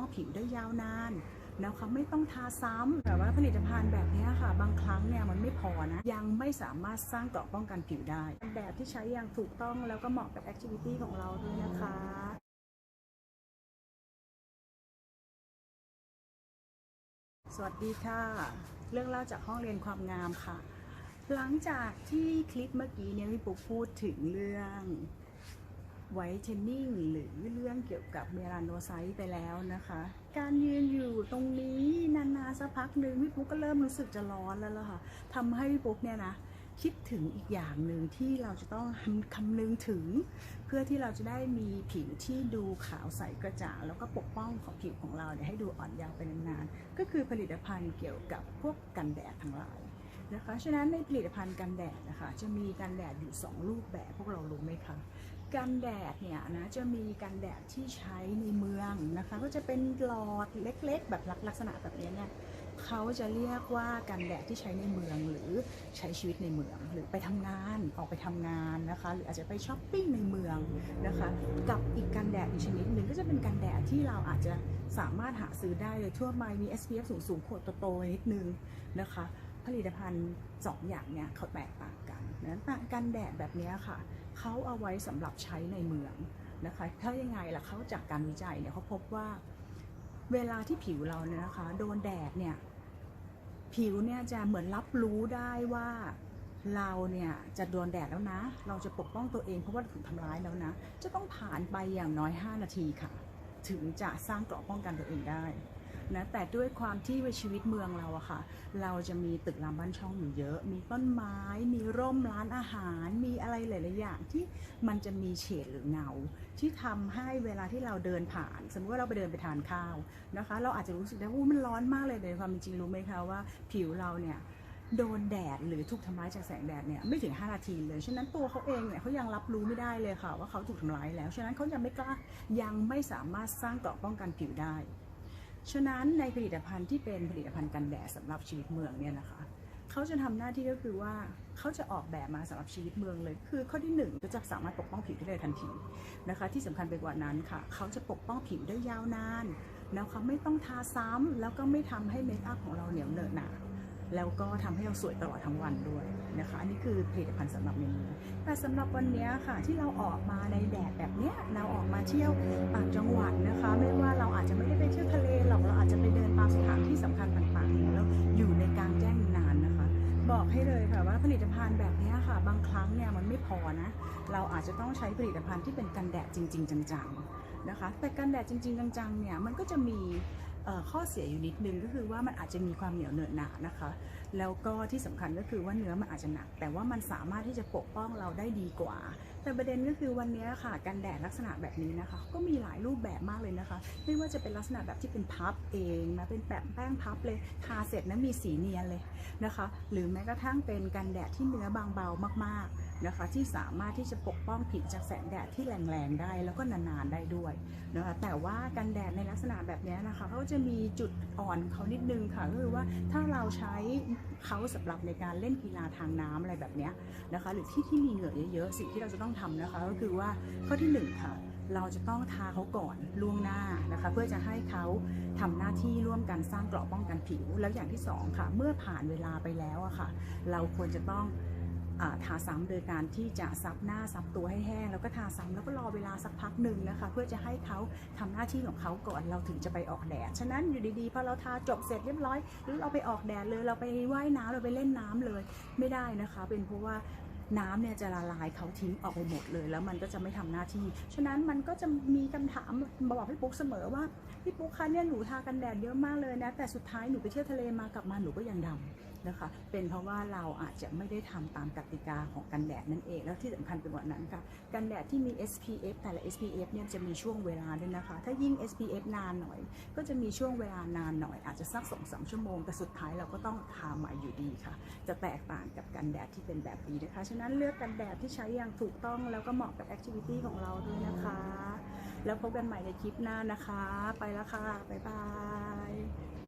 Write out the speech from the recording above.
ป้องผิวได้ยาวนานนะคะไม่ต้องทาซ้ำแต่ว่าผลิตภัณฑ์แบบนี้ค่ะ บางครั้งเนี่ยมันไม่พอนะ ยังไม่สามารถสร้างเกราะป้องกันผิวได้ แบบที่ใช้อย่างถูกต้องแล้วก็เหมาะกับแอคทิวิตี้ของเราด้วยนะคะสวัสดีค่ะ เรื่องเล่าจากห้องเรียนความงามค่ะ หลังจากที่คลิปเมื่อกี้เนี่ยพี่ปุ๊กพูดถึงเรื่อง ไวท์เทนนิ่งหรือเรื่องเกี่ยวกับเมลานโนไซต์ไปแล้วนะคะ การยืนอยู่ตรงนี้นานๆสักพักหนึ่งพี่ปุ๊กก็เริ่มรู้สึกจะร้อนแล้วล่ะค่ะทำให้พี่ปุ๊กเนี่ยนะคิดถึงอีกอย่างหนึ่งที่เราจะต้องคำนึงถึง เพื่อที่เราจะได้มีผิวที่ดูขาวใสกระจ่างแล้วก็ปกป้องของผิวของเราเนี่ยให้ดูอ่อนเยาว์ไปนานๆก็คือผลิตภัณฑ์เกี่ยวกับพวกกันแดดทั้งหลายนะคะฉะนั้นในผลิตภัณฑ์กันแดดนะคะจะมีกันแดดอยู่ 2 รูปแบบพวกเรารู้ไหมคะ กันแดดเนี่ยนะจะมีกันแดดที่ใช้ในเมืองนะคะ ก็จะเป็นหลอดเล็กๆ แบบลักษณะแบบนี้เนี่ยเขาจะเรียกว่ากันแดดที่ใช้ในเมืองหรือใช้ชีวิตในเมือง หรือไปทำงานออกไปทำงานนะคะ หรืออาจจะไปช้อปปิ้งในเมืองนะคะ กับอีกกันแดดอีกชนิดหนึ่งก็จะเป็นกันแดดที่เราอาจจะสามารถหาซื้อได้เลยทั่วไปมี SPF สูงๆขวดโตๆนิดนึงนะคะ ผลิตภัณฑ์สองอย่างเนี่ยเขาแตกต่างกันนั้นกันแดดแบบนี้ค่ะ เขาเอาไว้สำหรับใช้ในเมืองนะคะถ้ายังไงล่ะเขาจากการวิจัยเนี่ยเขาพบว่าเวลาที่ผิวเราเนี่ยนะคะ โดนแดดเนี่ยผิวเนี่ยจะเหมือนรับรู้ได้ว่าเราเนี่ยจะโดนแดดแล้วนะ เราจะปกป้องตัวเองเพราะว่าถูกทำร้ายแล้วนะ จะต้องผ่านไปอย่างน้อย 5 นาทีค่ะ ถึงจะสร้างเกราะป้องกันตัวเองได้ นะแต่ด้วยความที่ในชีวิตเมืองเราอะค่ะ เราจะมีตึกรามบ้านช่องอยู่เยอะ มีต้นไม้ มีร่มร้านอาหาร มีอะไรหลายๆอย่างที่มันจะมีเฉดหรือเงา ที่ทำให้เวลาที่เราเดินผ่าน สมมติว่าเราไปเดินไปทานข้าวนะคะ เราอาจจะรู้สึกได้ว่ามันร้อนมากเลยในความเป็นจริงรู้ไหมคะว่าผิวเราเนี่ยโดนแดดหรือถูกทำร้ายจากแสงแดดเนี่ยไม่ถึง 5 นาทีเลย ฉะนั้นตัวเขาเองเนี่ยเขายังรับรู้ไม่ได้เลยค่ะว่าเขาถูกทำร้ายแล้ว ฉะนั้นเขายังไม่กล้ายังไม่สามารถสร้างเกราะป้องกันผิวได้ ฉะนั้นในผลิตภัณฑ์ที่เป็นผลิตภัณฑ์กันแดดสำหรับชีวิตเมืองเนี่ยนะคะเขาจะทำหน้าที่ก็คือว่าเขาจะออกแบบมาสำหรับชีวิตเมืองเลย คือข้อที่หนึ่งก็จะสามารถปกป้องผิวได้เลยทันทีนะคะ ที่สำคัญไปกว่านั้นค่ะ เขาจะปกป้องผิวได้ยาวนาน แล้วเขาไม่ต้องทาซ้ำแล้วก็ไม่ทำให้เมคอัพของเราเหนียวเหนอะหนา แล้วก็ทำให้เราสวยตลอดทั้งวันด้วยนะคะอันนี้คือผลิตภัณฑ์สำหรับเมืองแต่สำหรับวันนี้ค่ะที่เราออกมาในแดดแบบเนี้ยเราออกมาเที่ยวต่างจังหวัดนะคะ ไม่ว่าเราอาจจะไม่ได้ไปเที่ยวทะเลหรอกเราอาจจะไปเดินตามสถานที่สำคัญต่างๆ แล้วอยู่ในกลางแจ้งนานนะคะ บอกให้เลยค่ะว่าผลิตภัณฑ์แบบนี้ค่ะ บางครั้งเนี่ยมันไม่พอนะเราอาจจะต้องใช้ผลิตภัณฑ์ที่เป็นกันแดดจริง ๆ จังๆนะคะแต่กันแดดจริง ๆ จังๆเนี่ยมันก็จะมี ข้อเสียอยู่นิดนึงก็คือว่ามันอาจจะมีความเหนียวเหนอะหนานะคะ แล้วก็ที่สำคัญก็คือว่าเนื้อมันอาจจะหนัก แต่ว่ามันสามารถที่จะปกป้องเราได้ดีกว่า แต่ประเด็นก็คือวันนี้ค่ะกันแดดลักษณะแบบนี้นะคะ ก็มีหลายรูปแบบมากเลยนะคะ ไม่ว่าจะเป็นลักษณะแบบที่เป็นพับเองนะเป็นแบบแป้งพับเลยทาเสร็จนะมีสีเนียนเลยนะคะ หรือแม้กระทั่งเป็นกันแดดที่เนื้อบางเบามากๆ นะคะที่สามารถที่จะปกป้องผิวจากแสงแดดที่แรงๆได้แล้วก็นานๆได้ด้วยนะคะแต่ว่ากันแดดในลักษณะแบบนี้นะคะเขาจะมีจุดอ่อนเขานิดนึงค่ะก็คือว่าถ้าเราใช้เขาสำหรับในการเล่นกีฬาทางน้ำอะไรแบบนี้นะคะหรือที่ที่มีเหงื่อเยอะๆสิ่งที่เราจะต้องทำนะคะก็คือว่าข้อที่หนึ่งค่ะเราจะต้องทาเขาก่อนล่วงหน้านะคะ เพื่อจะให้เขาทำหน้าที่ร่วมกันสร้างเกราะป้องกันผิว แล้วอย่างที่สองค่ะ เมื่อผ่านเวลาไปแล้วอะค่ะ เราควรจะต้อง ทาซ้ำโดยการที่จะซับหน้าซับตัวให้แห้ง แล้วก็ทาซ้ำแล้วก็รอเวลาสักพักหนึ่งนะคะ เพื่อจะให้เขาทำหน้าที่ของเขาก่อนเราถึงจะไปออกแดด ฉะนั้นอยู่ดีๆพอเราทาจบเสร็จเรียบร้อยหรือเราไปออกแดดเลยเราไปว่ายน้ำเราไปเล่นน้ำเลยไม่ได้นะคะ เป็นเพราะว่า น้ำเนี่ยจะละลายเขาทิ้งออกไปหมดเลย แล้วมันก็จะไม่ทำหน้าที่ ฉะนั้นมันก็จะมีคำถามบอกพี่ปุ๊กเสมอว่าพี่ปุ๊กคะเนี่ยหนูทากันแดดเยอะมากเลยนะ แต่สุดท้ายหนูไปเที่ยวทะเลมากลับมาหนูก็ยังดำนะคะ เป็นเพราะว่าเราอาจจะไม่ได้ทำตามกติกาของกันแดดนั่นเอง แล้วที่สำคัญไปกว่านั้นค่ะ กันแดดที่มี SPF แต่ละ SPF เนี่ยจะมีช่วงเวลาด้วยนะคะ ถ้ายิ่ง SPF นานหน่อย ก็จะมีช่วงเวลานานหน่อย อาจจะสักสองสามชั่วโมง แต่สุดท้ายเราก็ต้องทาใหม่อยู่ดีค่ะ จะแตกต่างกับกันแดดที่เป็นแบบนี้นะคะฉะนั้นเลือกกันแดดที่ใช้อย่างถูกต้องแล้วก็เหมาะกับแอคทิวิตี้ของเราด้วยนะคะ แล้วพบกันใหม่ในคลิปหน้านะคะ ไปแล้วค่ะ บ๊ายบาย